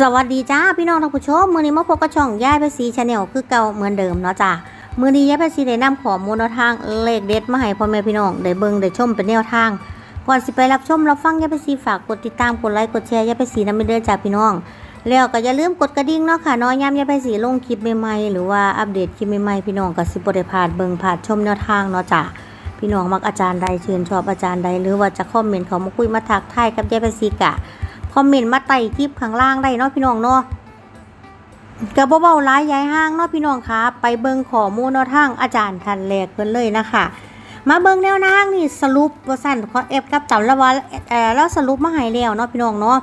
สวัสดีจ้าพี่น้องท่านผู้ชมมือนี้มาพบกับช่องย่ายภาษีชาแนลคือเก่าเหมือนเดิมเนาะจ้ามือนี้ย่ายภาษีได้นำขอมูลแนทางเลขเด็ดมาให้พ่อแม่พี่น้องได้เบิ่งได้ชมเป็นแนวทางก่อนสิไปรับชมรับฟังย่ายภาษีฝากกดติดตามกดไลค์กดแชร์ย่ายภาษีนำไปเด้อจ้าพี่น้อง แล้วก็อย่าลืมกดกระดิ่งเนาะค่ะน้อยย้ำย่ายภาษีลงคลิปใหม่ๆหรือว่าอัปเดตคลิปใหม่ๆพี่น้องก็สิบ่ได้พลาดเบิ่งพลาดชมแนวทางเนาะจ้าพี่น้องมักอาจารย์ใดชื่นชอบอาจารย์ใดหรือว่าจะคอมเมนต์เขามาคุยมาทักทายกับย่ายภาษีกะ คอมเมนต์มาไต่คลิปข้างล่างได้เนาะพี่น้องเนาะกระเบาๆร้ายย้ายห้างเนาะพี่น้องคะไปเบิ่งขอมูลแนวทางอาจารย์ทันแรกเพิ่นเลยนะคะมาเบิ่งแนวทางนี่สรุปว่าสั่นขอเอฟกับจันแล้วว่าเอ่อแล้วสรุปมาให้แล้วเนาะพี่น้องเนาะ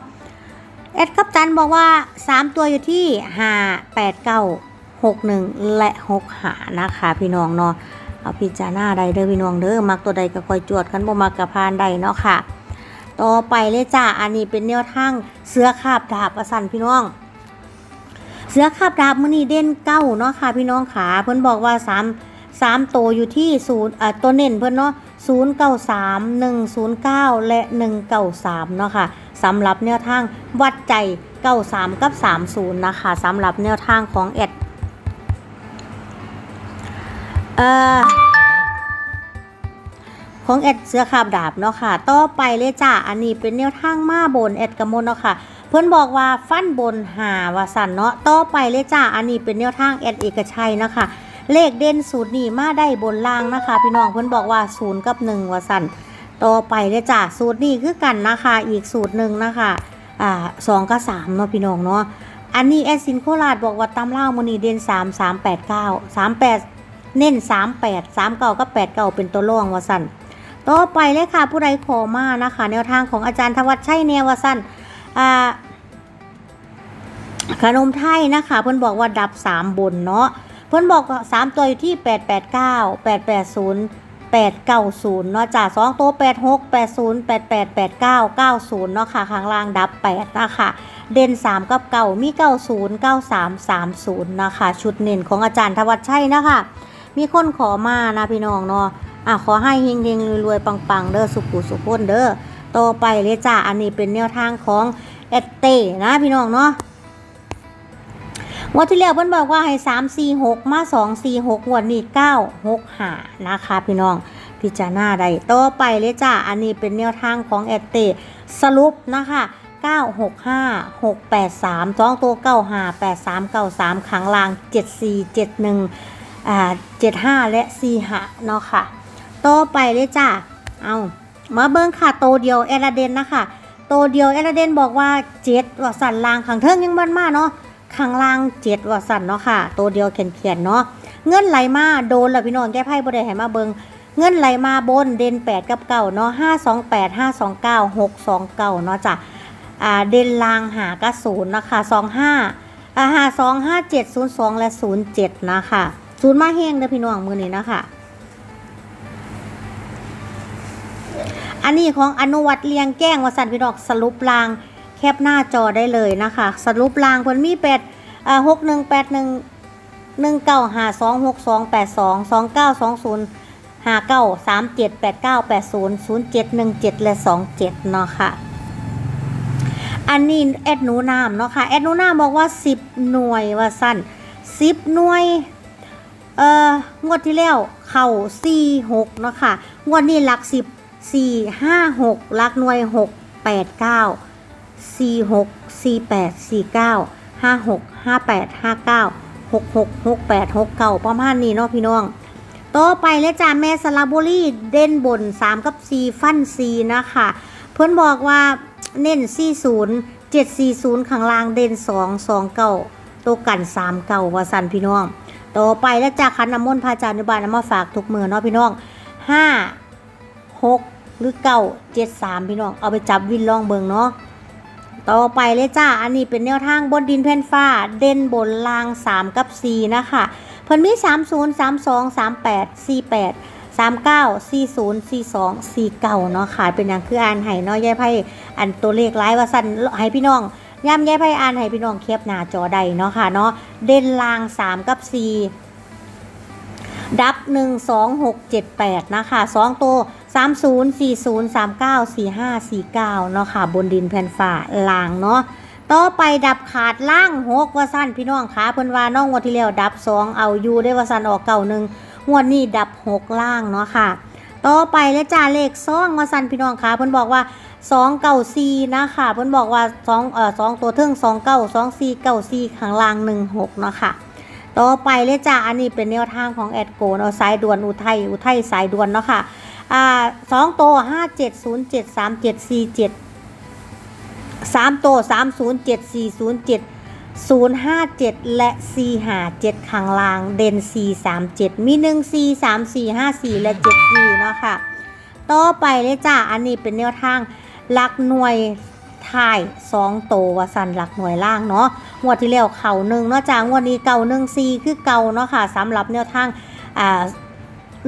เอ็ดกับจันบอกว่า 3 ตัวอยู่ที่ 5 8 9 6 1 และ6หานะคะพี่น้องเนาะเอาพิจารณาใดเด้อพี่น้องเด้อมักตัวใดก็คอยจวดกันบ่มักกะพานใดเนาะค่ะ ต่อไปเลยจ้าอันนี้เป็นแนวทางเสือคาบดาบประสันพี่น้อง เสือคาบดาบมือนี่เด่นเก้าเนาะค่ะพี่น้องขาเพิ่นบอกว่าสามสามโตวอยู่ที่ศูนย์อ่าตัวเน้นเพิ่นเนาะศูนย์เก้าสามหนึ่งศูนย์เก้าและหนึ่งเก้าสามเนาะค่ะสำหรับแนวทางวัดใจเก้าสามกับสามศูนย์นะคะสำหรับแนวทางของแอดเอ่อ ของแอดเสือคาบดาบเนาะค่ะ ต่อไปเลยจ้าอันนี้เป็นแนวทางมาบนแอดกระมนเนาะค่ะ เพื่อนบอกว่าฟันบนหาวาสันเนาะ ต่อไปเลยจ้าอันนี้เป็นแนวทางแอดเอกชัยเนาะค่ะเลขเด่นสูตรนี้มาได้บนล่างนะคะ พี่น้องเพื่อนบอกว่าศูนย์กับหนึ่งวาสันต่อไปเลยจ้าสูตรนี้คือกันนะคะ อีกสูตรหนึ่งนะคะ อ่าสองกับสามเนาะพี่น้องเนาะ อันนี้แอดซินโคราชบอกว่าตำล่ามือนีเด่นสามสามแปดเก้าสามแปดเน้นสามแปดสามเก้ากับแปดเก้าเป็นตัวร่องวาสัน ต่อไปเลยค่ะผู้ใดขอมานะคะ แนวทางของอาจารย์ธวัชชัยเนวสันอ่าขนมไทยนะคะ เพื่อนบอกว่าดับ3บนเนาะเพื่อนบอกว่า3ตัวอยู่ที่889 880 890เนาะจ้า2ตัว86 80 88 89 90เนาะค่ะข้างล่างดับ8นะคะเด่น3กับเก่ามี90 93 30นะคะ ชุดเน้นของอาจารย์ธวัชชัยนะคะ มีคนขอมานะพี่น้องเนาะ อะขอให้เฮงเฮงรวยๆปังๆ เด้อสุขุสุขคนเด้อต่อไปเลยจ้าอันนี้เป็นแนวทางของเอตเต้นะพี่น้องเนาะวันที่แล้วเพิ่นบอกว่าให้สามสี่หกมาสองสี่หกวันนี้เก้าหกหานะคะพี่น้องพิจารณาได้ต่อไปเลยจ้าอันนี้เป็นแนวทางของเอตเต้สรุปนะคะ9 6 5 6 8 3 2ตัว9 5 8 3 9 3ขังลาง 7 4 7 1อ่า7 5 และ4หาเนาะค่ะ โตไปเลยจ้าเอามาเบิ้งค่ะโตเดียวเอราเดนนะคะโตเดียวเอราเดนบอกว่าเจ็ดว่าสันลางขังเทิงยังบ้านมาเนาะขังลางเจ็ดว่าสันเนาะค่ะ โตเดียวเขียนเขียนๆเนาะเงินไหลมาโดนละพี่น้องแก้ไพ่บ่ได้ให้มาเบิงเงินไหลมาบนเด่นแปดกับเก่าเนาะห้าสองแปดห้าสองเก้าหกสองเก้าเนาะจ้ะอ่าเด่นลางหากระศูนย์นะคะสองห้าอ่าหาสองห้าเจ็ดศูนย์สองและศูนย์เจ็ดนะคะศูนย์มาแห้งเด้อพี่น้องมือนี้นะคะ อันนี้ของอนุวัตเลียงแก้งวสันพี่ดอกสรุปรางแคปหน้าจอได้เลยนะคะ สรุปรางเพิ่นมีแปดอ่าหกหนึ่งแปดหนึ่งหนึ่งเก้าห้าสองหกสองแปดสองสองเก้าสองศูนย์ห้าเก้าสามเจ็ดแปดเก้าแปดศูนย์ศูนย์เจ็ดหนึ่งเจ็ดและสองเจ็ดเนาะค่ะ อันนี้แอดหนูนามเนาะค่ะแอดหนูนามบอกว่าสิบหน่วยว่าสั้นสิบหน่วยเอ่องวดที่แล้วเข่าสี่หกเนาะค่ะงวดนี้หลักสิบ สี่ห้าหกลักหน่วยหกแปดเก้าสี่หกสี่แปดสี่เก้าห้าหกห้าแปดห้าเก้าหกหกหกแปดหกเก้าประมาณนี้เนาะพี่น้องต่อไปเลยจ้าแม่สลาบุรีเด่นบน 3 กับ 4 ฟัน 4 นะคะ เพื่อนบอกว่าเน้น 40 740 ข้างล่างเด่น 2 2เก่าตัวกัน 3 เก่าว่าสันพี่น้อง ต่อไปแล้วจากขันน้ำมนต์พระอาจารย์นุบาลนำมาฝากทุกมือเนาะพี่น้อง 5 6 หรือเก่า7 3พี่น้อง เอาไปจับวินลองเบิงเนาะ ต่อไปเลยจ้า อันนี้เป็นแนวทางบนดินแผ่นฟ้า เด่นบนลาง 3 กับ 4 นะคะเพิ่นมี 30 32 38 48 39 40 42 49 เนาะค่ะ เป็นอย่างคืออ่านให้เนาะยายไพ่อันตัวเลขหลายว่าสั่นให้พี่น้องย้ำยายไพ่อ่านให้พี่น้องเคียบหน้าจอใดเนาะค่ะเนาะ เด่นลาง 3 กับ 4 ดับ 1 2 6 7 8 นะคะ 2 ตัว 30 40 39 45 49เนาะค่ะบนดินแผ่นฟ้าล่างเนาะต่อไปดับขาดล่างหกว่าสั้นพี่น้องขาเพิ่นว่าน้องงวดที่แล้วดับสองเอาอยู่ได้ว่าสั้นออกเก่าหนึ่งงวดนี้ดับหกล่างเนาะค่ะ ต่อไปเลยจ้าเลขซองว่าสั้นพี่น้องขาเพิ่นบอกว่าสองเก้าซีนะคะเพิ่นบอกว่าสองเอ่อสองตัวเทิงสองเก้าสองซีเก้าซีข้างล่างหนึ่งหกเนาะค่ะต่อไปเลยจ้าอันนี้เป็นแนวทางของแอดโกเนาะสายด่วนอุทัยอุทัยสายด่วนเนาะค่ะ อ่าสองตัวห้าเจ็ดศูนย์เจ็ดสามเจ็ดสี่เจ็ดสามตัวสามศูนย์เจ็ดสี่ศูนย์เจ็ดศูนย์ห้าเจ็ดและสี่ห้าเจ็ดข้างล่างเด่นสี่สามเจ็ดมีหนึ่งสี่สามสี่ห้าสี่และเจ็ดสี่เนาะค่ะต่อไปเลยจ้าอันนี้เป็นแนวทางหลักหน่วยถ่ายสองโตววสันหลักหน่วยล่างเนาะงวดที่แล้วเข่าหนึ่งเนาะจ้างวดนี้เก่าหนึ่งซีคือเก่าเนาะค่ะสำหรับแนวทางอ่า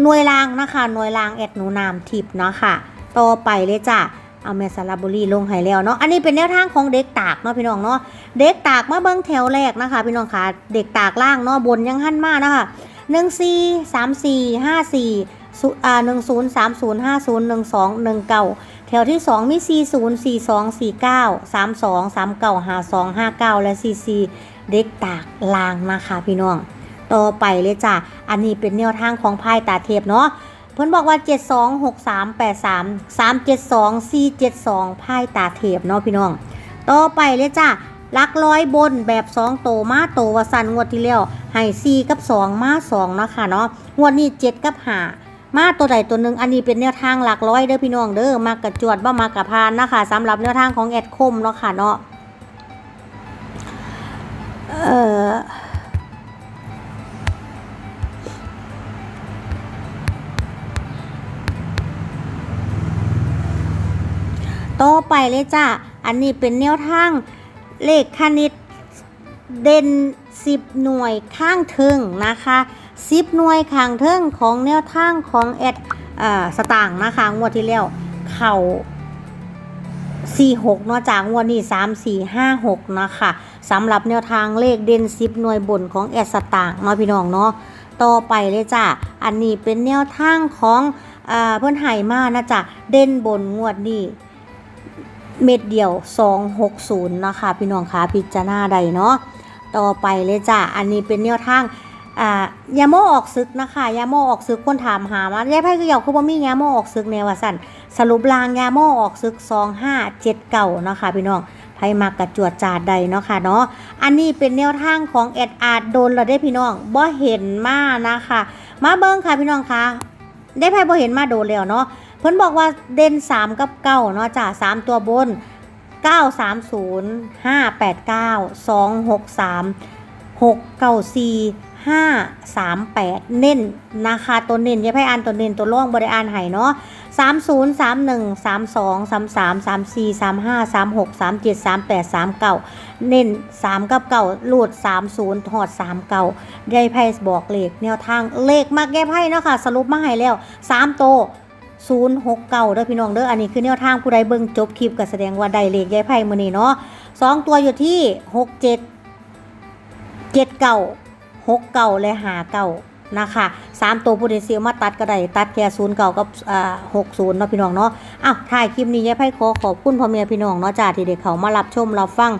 หน่วยล่างนะคะ หน่วยล่างแอดหนูนามทิพย์เนาะค่ะต่อไปเลยจ้าเอาแมสซาลาบุรีลงให้แล้วเนาะ อันนี้เป็นแนวทางของเด็กตากเนาะพี่น้องเนาะ เด็กตากมาเบิ้งแถวแรกนะคะ พี่น้องค่ะเด็กตากล่างเนาะบนยังหั่นมากนะคะหนึ่งสี่สามสี่ห้าสี่อ่าหนึ่งศูนย์สามศูนย์ห้าศูนย์หนึ่งสองหนึ่งเก้าแถวที่สองมีสี่ศูนย์สี่สองสี่เก้าสามสองสามเก้าห้าสองห้าเก้าและสี่สี่เด็กตากลางนะคะพี่น้อง ต่อไปเลยจ้ะ อันนี้เป็นแนวทางของพายตาเทพเนาะเพิ่นบอกว่า 7 2 6 3 8 3 3 7 2 4 7 2พายตาเทพเนาะพี่น้อง ต่อไปเลยจ้ะลักร้อยบนแบบ2โตมาโตวสันงวดที่แล้วให้4กับ 2 มา2เนาะค่ะเนาะงวดนี้ 7 กับ5มาตัวใดตัวหนึ่งอันนี้เป็นแนวทางหลักร้อยเด้อพี่น้องเด้อมากระจวดบ่มากระพานนะคะสำหรับแนวทางของแอดคมเนาะค่ะเนาะเอ่อ ไปเลยจ้าอันนี้เป็นแนวทางเลขคณิตเด่น10 หน่วยข้างเทิงนะคะ10 หน่วยข้างเทิงของแนวทางของแอดอ่าสตางค์นะคะงวดที่แล้วเข่า46เนาะจากงวดนี้ 3 4 5 6นะคะสำหรับแนวทางเลขเด่น10 หน่วยบนของแอดสตางค์เนาะพี่น้องเนาะต่อไปเลยจ้าอันนี้เป็นแนวทางของอเพื่อนไห่มานะจ๊ะเด่นบนงวดนี้ เม็ดเดียว 260 นะคะ พี่น้องคะพิจารณาใดเนาะต่อไปเลยจ้ะ อันนี้เป็นแนวทางอ่ายาโมออกซึกนะคะ ยาโมออกซึกคนถามหาว่ายายไพ่ก็อยากคือว่ามียาโมออกซึกแนวาสั่นสรุปรางยาโมออกซึก 2579เนานะคะพี่น้องไพ่มากระจวดจาดใดเนาะค่ะเนาะอันนี้เป็นแนวทางของแอดอาร์ดโดนเราได้พี่น้องบ่เห็นมานะคะ มาเบิ้งค่ะพี่น้องคะได้ไพ่บ่เห็นมาโดนแล้วเนาะ พิ่นบอกว่าเด่น 3 กับ9เนาะจ้ะ3ตัวบน 930 589 263 694 538 เน้นนะคะตัวเน้นอย่าให้อ่านตัวเน้นตัวร่องบริอ่านให้เนาะ30 31 32 33 34 35 36 37 38 39 เน้น 3 กับ9ลูด30หอด39ได้ไพ่บอกเลขแนวทางเลขมากแก้ไพ่เนาะค่ะ สรุปมาให้แล้ว 3 โต 069เด้อพี่น้องเด้ออันนี้คือแนวทางผู้ใดเบิ่งจบคลิปก็แสดงว่าได้เลขยายไพ่มื้อนี้เนาะสองตัวอยู่ที่ 67 79 69 และ 59 นะคะสามตัวผู้ใดซื้อมาตัดก็ได้ตัดแค่0เก่ากับอ่า60เนาะพี่น้องเนาะอ้าวถ่ายคลิปนี้ยายไพ่ขอขอบคุณพ่อแม่พี่น้องเนาะจ้าที่ได้เขามารับชมรับฟัง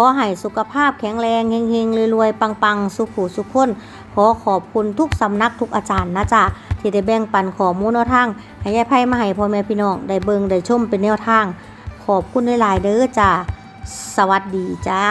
ขอให้สุขภาพแข็งแรงเฮงๆรวยๆปังๆ สุขุสุขคนขอขอบคุณทุกสำนักทุกอาจารย์นะจ๊ะที่ได้แบ่งปันขอมูลแนวทางให้ยายไพ่มาให้พ่อแม่พี่น้องได้เบิงได้ชมเป็นแนวทาง ขอบคุณหลายๆเด้อจ้าสวัสดีจ้า